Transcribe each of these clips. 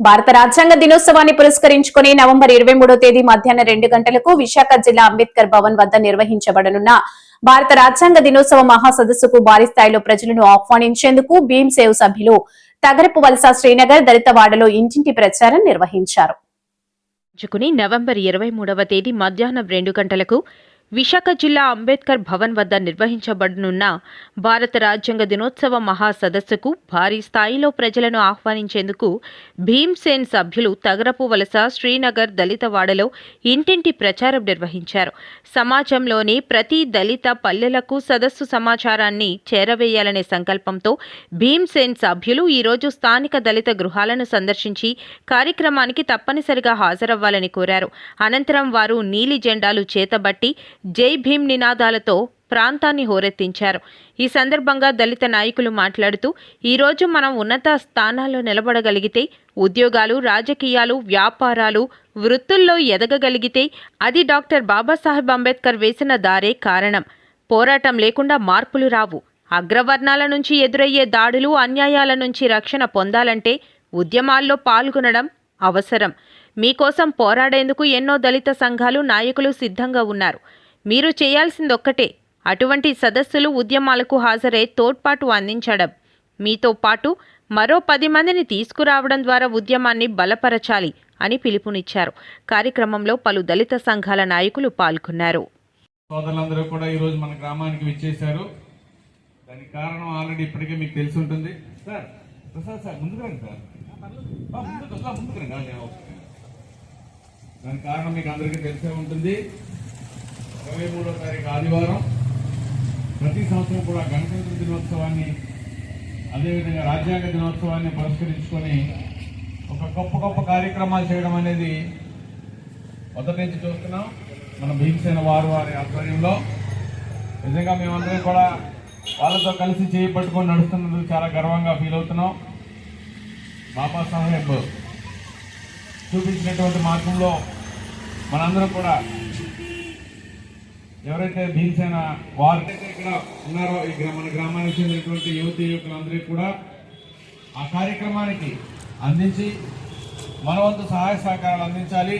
భారత రాజ్యాంగ దినోత్సవాన్ని పురస్కరించుకుని నవంబర్ ఇరవై మూడో తేదీ మధ్యాహ్నం రెండు గంటలకు విశాఖ జిల్లా అంబేద్కర్ భవన్ వద్ద నిర్వహించబడనున్న భారత రాజ్యాంగ దినోత్సవ మహాసదస్సుకు భారీ స్థాయిలో ప్రజలను ఆహ్వానించేందుకు భీమ్ సేవ్ సభ్యులు తగరపు వలస శ్రీనగర్ దళితవాడలో ఇంటింటి ప్రచారం నిర్వహించారు. నవంబర్ ఇరవై మూడవ తేదీ మధ్యాహ్నం రెండు గంటలకు విశాఖ జిల్లా అంబేద్కర్ భవన్ వద్ద నిర్వహించబడనున్న భారత రాజ్యాంగ దినోత్సవ మహాసదస్సుకు భారీ స్థాయిలో ప్రజలను ఆహ్వానించేందుకు భీమ్సేన్ సభ్యులు తగరపు వలస శ్రీనగర్ దళితవాడలో ఇంటింటి ప్రచారం నిర్వహించారు. సమాజంలోని ప్రతి దళిత పల్లెలకు సదస్సు సమాచారాన్ని చేరవేయాలనే సంకల్పంతో భీమ్సేన్ సభ్యులు ఈరోజు స్థానిక దళిత గృహాలను సందర్శించి కార్యక్రమానికి తప్పనిసరిగా హాజరవ్వాలని కోరారు. అనంతరం వారు నీలి జెండాలు చేతబట్టి జై భీమ్ నినాదాలతో ప్రాంతాన్ని హోరెత్తించారు. ఈ సందర్భంగా దళిత నాయకులు మాట్లాడుతూ ఈరోజు మనం ఉన్నత స్థానాల్లో నిలబడగలిగితే ఉద్యోగాలు రాజకీయాలు వ్యాపారాలు వృత్తుల్లో ఎదగగలిగితే అది డాక్టర్ బాబాసాహెబ్ అంబేద్కర్ వేసిన దారే కారణం. పోరాటం లేకుండా మార్పులు రావు. అగ్రవర్ణాల నుంచి ఎదురయ్యే దాడులు అన్యాయాల నుంచి రక్షణ పొందాలంటే ఉద్యమాల్లో పాల్గొనడం అవసరం. మీకోసం పోరాడేందుకు ఎన్నో దళిత సంఘాలు నాయకులు సిద్ధంగా ఉన్నారు. మీరు చేయాల్సిందొక్కటే. అటువంటి సదస్సులు ఉద్యమాలకు హాజరై తోడ్పాటు అందించడం. మీతో పాటు మరో పది మందిని తీసుకురావడం ద్వారా ఉద్యమాన్ని బలపరచాలి అని పిలుపునిచ్చారు. కార్యక్రమంలో పలు దళిత సంఘాల నాయకులు పాల్గొన్నారు. సోదరులందరూ కూడా ఈ రోజు మన గ్రామానికి విచ్చేశారు. దానికి కారణం ఆల్రెడీ ఇప్పటికే మీకు తెలిసి ఉంటుంది సార్ ప్రసాద్ సార్ ముందుకు రండి సార్. ముందుకు రండి. దానికి కారణం మీకు అందరికీ తెలిసే ఉంటుంది. ఇరవై మూడో తారీఖు ఆదివారం ప్రతి సంవత్సరం కూడా గణతంత్ర దినోత్సవాన్ని అదేవిధంగా రాజ్యాంగ దినోత్సవాన్ని పురస్కరించుకొని ఒక గొప్ప గొప్ప కార్యక్రమాలు చేయడం అనేది మొదటి నుంచి చూస్తున్నాం. మన భీమసేన వారు వారి ఆధ్వర్యంలో. నిజంగా మేమందరం కూడా వాళ్ళతో కలిసి చేయి పట్టుకొని నడుస్తున్నందుకు చాలా గర్వంగా ఫీల్ అవుతున్నాం. బాబా సాహెబ్ చూపించినటువంటి మార్గంలో మనందరం కూడా ఎవరైతే భీమసేన వారైతే ఇక్కడ ఉన్నారో ఈ మన గ్రామానికి చెందినటువంటి యువతి యువకులందరికీ కూడా ఆ కార్యక్రమానికి అందించి మన వంతు సహాయ సహకారాలు అందించాలి.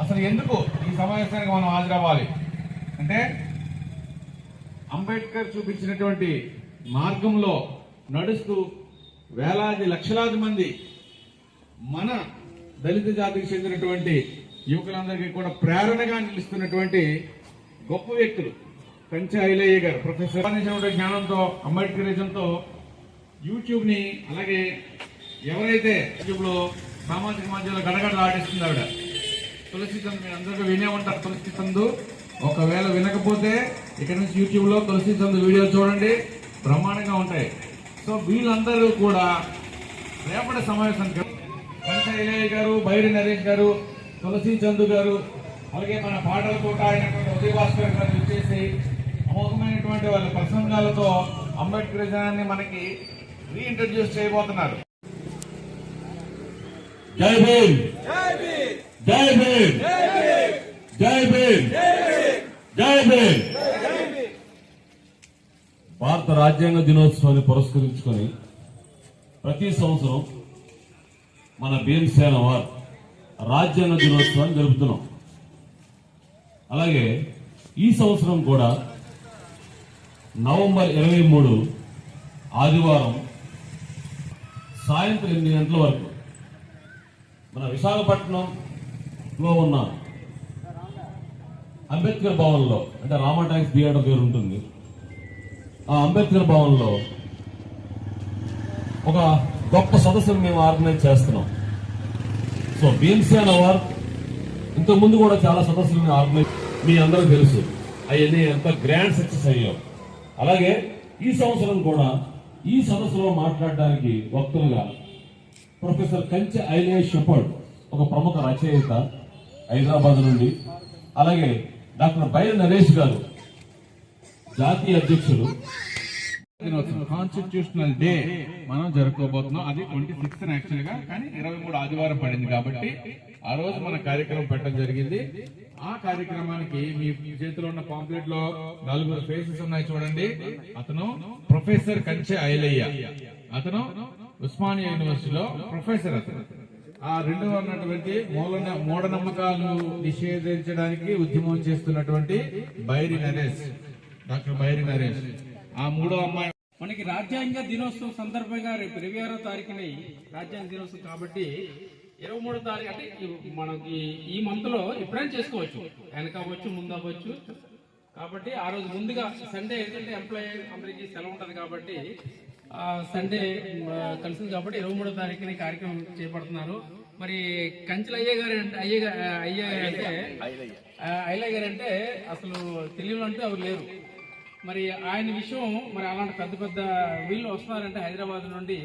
అసలు ఎందుకు ఈ సమావేశానికి మనం హాజరవ్వాలి? అంటే అంబేద్కర్ చూపించినటువంటి మార్గంలో నడుస్తూ వేలాది లక్షలాది మంది మన దళిత జాతికి చెందినటువంటి యువకులందరికీ కూడా ప్రేరణగా నిలుస్తున్నటువంటి గొప్ప వ్యక్తులు. కంచె ఐలయ్య గారు ప్రొఫెసర్ సంబంధించినటువంటి జ్ఞానంతో అంబేద్కరిజంతో యూట్యూబ్ని అలాగే ఎవరైతే యూట్యూబ్లో సామాజిక మాధ్యమంలో గడగడలు ఆడిస్తుంది ఆవిడ తులసి చంద్ మీరు అందరూ వినే ఉంటారు తులసి చందు. ఒకవేళ వినకపోతే ఇక్కడ నుంచి యూట్యూబ్లో తులసి చందు వీడియోలు చూడండి బ్రహ్మాండంగా ఉంటాయి. సో వీళ్ళందరూ కూడా రేపటి సమావేశానికి వెంకయ్య గారు బైరి నరేష్ గారు తులసి చందు గారు అలాగే మన పాటల కోట అయినటువంటి ఉదయ భాస్కర్ గారు వచ్చేసి అమోఘమైనటువంటి వాళ్ళ ప్రసంగాలతో అంబేద్కరిజాన్ని మనకి రీఇంట్రడ్యూస్ చేయబోతున్నారు. జై భీమ్! జై భీమ్! జై భీమ్! జై భీమ్! భారత రాజ్యాంగ దినోత్సవాన్ని పురస్కరించుకొని ప్రతి సంవత్సరం మన భీమసేన వారు రాజ్యాంగ దినోత్సవాన్ని జరుపుతున్నాం. అలాగే ఈ సంవత్సరం కూడా నవంబర్ ఇరవై మూడు ఆదివారం సాయంత్రం ఎనిమిది గంటల వరకు మన విశాఖపట్నంలో ఉన్న అంబేద్కర్ భవన్లో అంటే రామా ట్యాంక్స్ థియేటర్ పేరు ఉంటుంది. ఆ అంబేద్కర్ భవన్లో ఒక గొప్ప సదస్సును మేము ఆర్గనైజ్ చేస్తున్నాం. సో భీమ్సేన్ అవార్డ్ ఇంతకు ముందు కూడా చాలా సదస్సులు మేము ఆర్గనైజ్ మీ అందరూ తెలుసు. అవన్నీ ఎంత గ్రాండ్ సక్సెస్ అయ్యాం అలాగే ఈ సంవత్సరం కూడా ఈ సదస్సులో మాట్లాడడానికి వక్తులుగా ప్రొఫెసర్ కంచె ఐలే షెపర్డ్ ఒక ప్రముఖ రచయిత హైదరాబాద్ నుండి అలాగే డాక్టర్ బైర నరేష్ గారు జాతీయ అధ్యక్షులు దినోత్సవం కాన్స్టిట్యూషనల్ డే మనం జరుపుకోబోతున్నాం. అది ట్వంటీ సిక్స్త్ యాక్చువల్గా కానీ ఇరవై మూడు ఆదివారం పడింది కాబట్టి ఆ రోజు మన కార్యక్రమం పెట్టడం జరిగింది. ఆ కార్యక్రమానికి మీ చేతిలో ఉన్న పాంప్లెట్లో నలుగురు ఫేసెస్ ఉన్నాయి చూడండి. అతను ప్రొఫెసర్ కంచె ఐలయ్య. అతను ఉస్మానియా యూనివర్సిటీలో ప్రొఫెసర్ అతను. ఆ రెండవ ఉన్నటువంటి మూల మూఢనమ్మకాలు నిషేధించడానికి ఉద్యమం చేస్తున్నటువంటి బైరి నరేష్. డాక్టర్ బైరి నరేష్. ఆ మూడో అమ్మాయి మనకి రాజ్యాంగ దినోత్సవం సందర్భంగా రేపు ఇరవై ఆరో తారీఖున రాజ్యాంగ దినోత్సవం కాబట్టి ఇరవై మూడో తారీఖు అంటే మనకి ఈ మంత్లో ఎప్పుడైనా చేసుకోవచ్చు. వెనక అవ్వచ్చు ముందు అవ్వచ్చు కాబట్టి ఆ రోజు ముందుగా సండే ఏంటంటే ఎంప్లాయీ అందరికీ సెలవు ఉంటుంది కాబట్టి ఆ సండే మ, కలిసింది కాబట్టి ఇరవై మూడో తారీఖున కార్యక్రమం చేపడుతున్నారు. మరి కంచెల అయ్య గారు అంటే అయ్య అయ్య గారు అంటే ఐలయ్య గారు అంటే అసలు తెలియని అంటే ఎవరు లేరు. మరి ఆయన విషయం మరి అలాంటి పెద్ద పెద్ద వీళ్ళు వస్తున్నారంటే హైదరాబాద్ నుండి